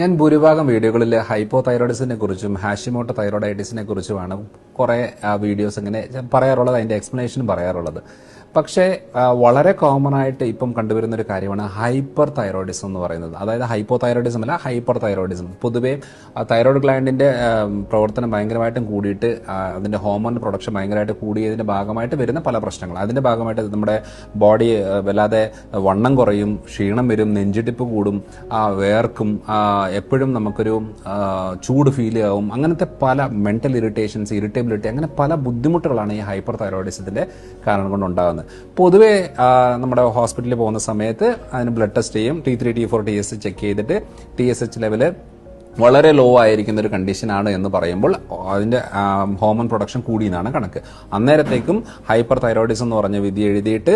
ഞാൻ ഭൂരിഭാഗം വീഡിയോകളിൽ ഹൈപ്പോ തൈറോയിഡിസിനെ കുറിച്ചും ഹാഷിമോട്ടോ തൈറോയിഡൈറ്റിസിനെ കുറിച്ചുമാണ് കുറെ വീഡിയോസ് ഇങ്ങനെ പറയാറുള്ളത് അതിന്റെ എക്സ്പ്ലനേഷൻ പറയാറുള്ളത്. പക്ഷേ വളരെ കോമൺ ആയിട്ട് ഇപ്പം കണ്ടുവരുന്ന ഒരു കാര്യമാണ് ഹൈപ്പർ തൈറോയിഡിസം എന്ന് പറയുന്നത്. അതായത് ഹൈപ്പോ തൈറോയിഡിസം അല്ല ഹൈപ്പർ തൈറോയിഡിസം പൊതുവേ തൈറോയിഡ് ഗ്ലാൻഡിന്റെ പ്രവർത്തനം ഭയങ്കരമായിട്ടും കൂടിയിട്ട് അതിന്റെ ഹോമോൺ പ്രൊഡക്ഷൻ ഭയങ്കരമായിട്ട് കൂടിയതിന്റെ ഭാഗമായിട്ട് വരുന്ന പല പ്രശ്നങ്ങൾ. അതിന്റെ ഭാഗമായിട്ട് നമ്മുടെ ബോഡി വല്ലാതെ വണ്ണം കുറയും ക്ഷീണം വരും നെഞ്ചിടിപ്പ് കൂടും വേർക്കും എപ്പോഴും നമുക്കൊരു ചൂട് ഫീൽ ആവും. അങ്ങനത്തെ പല മെന്റൽ ഇറിറ്റേഷൻസ് ഇറിറ്റബിലിറ്റി അങ്ങനെ പല ബുദ്ധിമുട്ടുകളാണ് ഈ ഹൈപ്പർ തൈറോയിഡിസത്തിന്റെ കാരണം കൊണ്ട് ഉണ്ടാകുന്നത് പൊതുവേ നമ്മുടെ ഹോസ്പിറ്റലിൽ പോകുന്ന സമയത്ത് അതിന് ബ്ലഡ് ടെസ്റ്റ് ചെയ്യും. T three T four T S check ചെയ്തിട്ട് ടി എസ് എച്ച് ലെവൽ വളരെ ലോ ആയിരിക്കുന്ന ഒരു കണ്ടീഷനാണ് എന്ന് പറയുമ്പോൾ അതിന്റെ ഹോമോൺ പ്രൊഡക്ഷൻ കൂടിയെന്നാണ് കണക്ക്. അന്നേരത്തേക്കും ഹൈപ്പർ തൈറോയിഡിസം എന്ന് പറഞ്ഞ വിധി എഴുതിയിട്ട്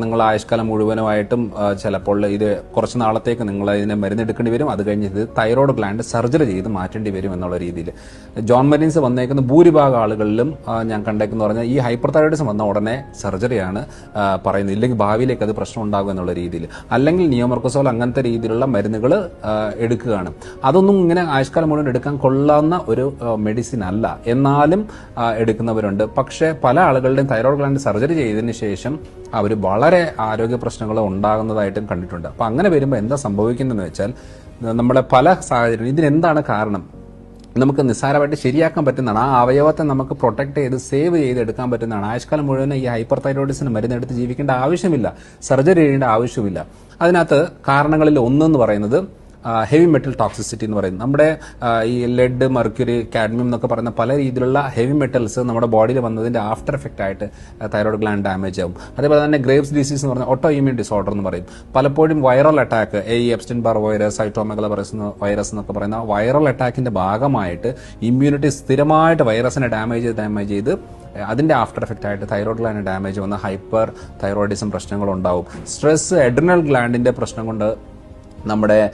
നിങ്ങൾ ആയുഷ്കാലം മുഴുവനുമായിട്ടും ചിലപ്പോൾ ഇത് കുറച്ച് നാളത്തേക്ക് നിങ്ങൾ ഇതിനെ മരുന്നെടുക്കേണ്ടി വരും. അത് കഴിഞ്ഞ് ഇത് തൈറോയ്ഡ് ഗ്ലാൻഡ് സർജറി ചെയ്ത് മാറ്റേണ്ടി വരും എന്നുള്ള രീതിയിൽ. ജോൺ മെറിൻസ് വന്നേക്കുന്ന ഭൂരിഭാഗം ആളുകളിലും ഞാൻ കണ്ടേക്കെന്ന് പറഞ്ഞാൽ ഈ ഹൈപ്പർ തൈറോയിഡിസം വന്ന ഉടനെ സർജറിയാണ് പറയുന്നത്. ഇല്ലെങ്കിൽ ഭാവിയിലേക്ക് അത് പ്രശ്നം ഉണ്ടാകും എന്നുള്ള രീതിയിൽ. അല്ലെങ്കിൽ നിയോമർക്കസോൾ അങ്ങനത്തെ രീതിയിലുള്ള മരുന്നുകൾ എടുക്കുകയാണ്. അതൊന്നും ഇങ്ങനെ ആയുഷ്കാലം മുഴുവൻ എടുക്കാൻ കൊള്ളാവുന്ന ഒരു മെഡിസിൻ അല്ല. എന്നാലും എടുക്കുന്നവരുണ്ട്. പക്ഷേ പല ആളുകളുടെയും തൈറോയ്ഡ് ഗ്ലാൻഡ് സർജറി ചെയ്തതിന് ശേഷം അവർ വളരെ ആരോഗ്യ പ്രശ്നങ്ങൾ ഉണ്ടാകുന്നതായിട്ടും കണ്ടിട്ടുണ്ട്. അപ്പം അങ്ങനെ വരുമ്പോൾ എന്താ സംഭവിക്കുന്നതെന്ന് വെച്ചാൽ നമ്മുടെ പല സാഹചര്യം ഇതിനെന്താണ് കാരണം? നമുക്ക് നിസ്സാരമായിട്ട് ശരിയാക്കാൻ പറ്റുന്നതാണ്. ആ അവയവത്തെ നമുക്ക് പ്രൊട്ടക്ട് ചെയ്ത് സേവ് ചെയ്ത് എടുക്കാൻ പറ്റുന്നതാണ്. ആയുഷ്കാലം മുഴുവൻ ഈ ഹൈപ്പർ തൈറോയിഡിസിന് മരുന്നെടുത്ത് ജീവിക്കേണ്ട ആവശ്യമില്ല. സർജറി ചെയ്യേണ്ട ആവശ്യമില്ല. അതിനകത്ത് കാരണങ്ങളിൽ ഒന്നെന്ന് പറയുന്നത് ഹെവി മെറ്റൽ ടോക്സിസിറ്റി എന്ന് പറയുന്നത്. നമ്മുടെ ഈ ലെഡ് മെർക്യൂരി കാഡ്മിയം എന്നൊക്കെ പറയുന്ന പല രീതിയിലുള്ള ഹെവി മെറ്റൽസ് നമ്മുടെ ബോഡിയിൽ വന്നതിന്റെ ആഫ്റ്റർ എഫക്റ്റ് ആയിട്ട് തൈറോയ്ഡ് ഗ്ലാൻഡ് ഡാമേജ് ആവും. അതേപോലെ തന്നെ ഗ്രേവ്സ് ഡിസീസ് എന്ന് പറഞ്ഞ ഓട്ടോ ഇമ്യൂൺ ഡിസോർഡർ എന്ന് പറയും. പലപ്പോഴും വൈറൽ അറ്റാക്ക് ഈ Epstein Barr virus cytomegalovirus എന്നൊക്കെ പറയുന്ന വൈറൽ അറ്റാക്കിന്റെ ഭാഗമായിട്ട് ഇമ്മ്യൂണിറ്റി സ്ഥിരമായിട്ട് വൈറസിനെ ഡാമേജ് ചെയ്ത് ഡാമേജ് ചെയ്ത് അതിന്റെ ആഫ്റ്റർ എഫക്റ്റ് ആയിട്ട് തൈറോയ്ഡ് ഗ്ലാൻഡ് ഡാമേജ് വന്ന ഹൈപ്പർ തൈറോയിഡിസം പ്രശ്നങ്ങളുണ്ടാവും സ്ട്രെസ് എഡ്രിനൽ ഗ്ലാൻഡിന്റെ പ്രശ്നം കൊണ്ട് നമ്മുടെ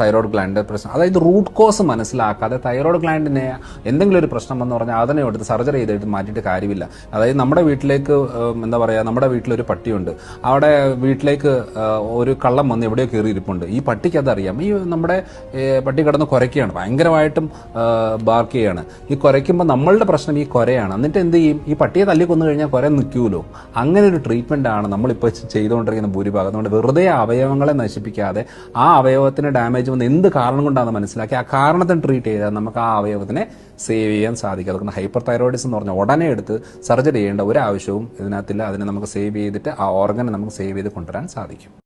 തൈറോയ്ഡ് ഗ്ലാൻഡ് പ്രശ്നം. അതായത് റൂട്ട് കോസ് മനസ്സിലാക്കാതെ തൈറോയ്ഡ് ഗ്ലാൻഡിനെ എന്തെങ്കിലും ഒരു പ്രശ്നം എന്ന് പറഞ്ഞാൽ അതിനെ എടുത്ത് സർജറി ചെയ്തെടുത്ത് മാറ്റിയിട്ട് കാര്യമില്ല. അതായത് നമ്മുടെ വീട്ടിലേക്ക് എന്താ പറയുക നമ്മുടെ വീട്ടിലൊരു പട്ടിയുണ്ട്. അവിടെ വീട്ടിലേക്ക് ഒരു കള്ളം വന്ന് എവിടെയോ കയറി ഇരിപ്പുണ്ട് ഈ പട്ടിക്ക് അതറിയാം. ഈ നമ്മുടെ പട്ടി കിടന്ന് കുരയ്ക്കുകയാണ്. ഭയങ്കരമായിട്ടും ബാർക്ക് ഈ കുരയ്ക്കുമ്പോൾ നമ്മളുടെ പ്രശ്നം ഈ കുരയാണ്. എന്നിട്ട് എന്ത് ചെയ്യും? ഈ പട്ടിയെ തല്ലി കൊന്നു കഴിഞ്ഞാൽ കുര നിൽക്കൂലോ? അങ്ങനെ ഒരു ട്രീറ്റ്മെന്റ് ആണ് നമ്മളിപ്പോൾ ചെയ്തുകൊണ്ടിരിക്കുന്ന ഭൂരിഭാഗം. അതുകൊണ്ട് വെറുതെ അവയവങ്ങളെ നശിപ്പിക്കാതെ ആ അവയവത്തിന് ഡാമേജ് വന്ന് എന്ത് കാരണം കൊണ്ടാണെന്ന് മനസ്സിലാക്കി ആ കാരണത്തിന് ട്രീറ്റ് ചെയ്താൽ നമുക്ക് ആ അവയവത്തിനെ സേവ് ചെയ്യാൻ സാധിക്കും. അതുകൊണ്ട് ഹൈപ്പർ തൈറോയിഡിസം എന്ന് പറഞ്ഞാൽ ഉടനെ എടുത്ത് സർജറി ചെയ്യേണ്ട ഒരു ആവശ്യവും ഇതിനകത്തില്ല. അതിനെ നമുക്ക് സേവ് ചെയ്തിട്ട് ആ ഓർഗനെ നമുക്ക് സേവ് ചെയ്ത് കൊണ്ടുവരാൻ സാധിക്കും.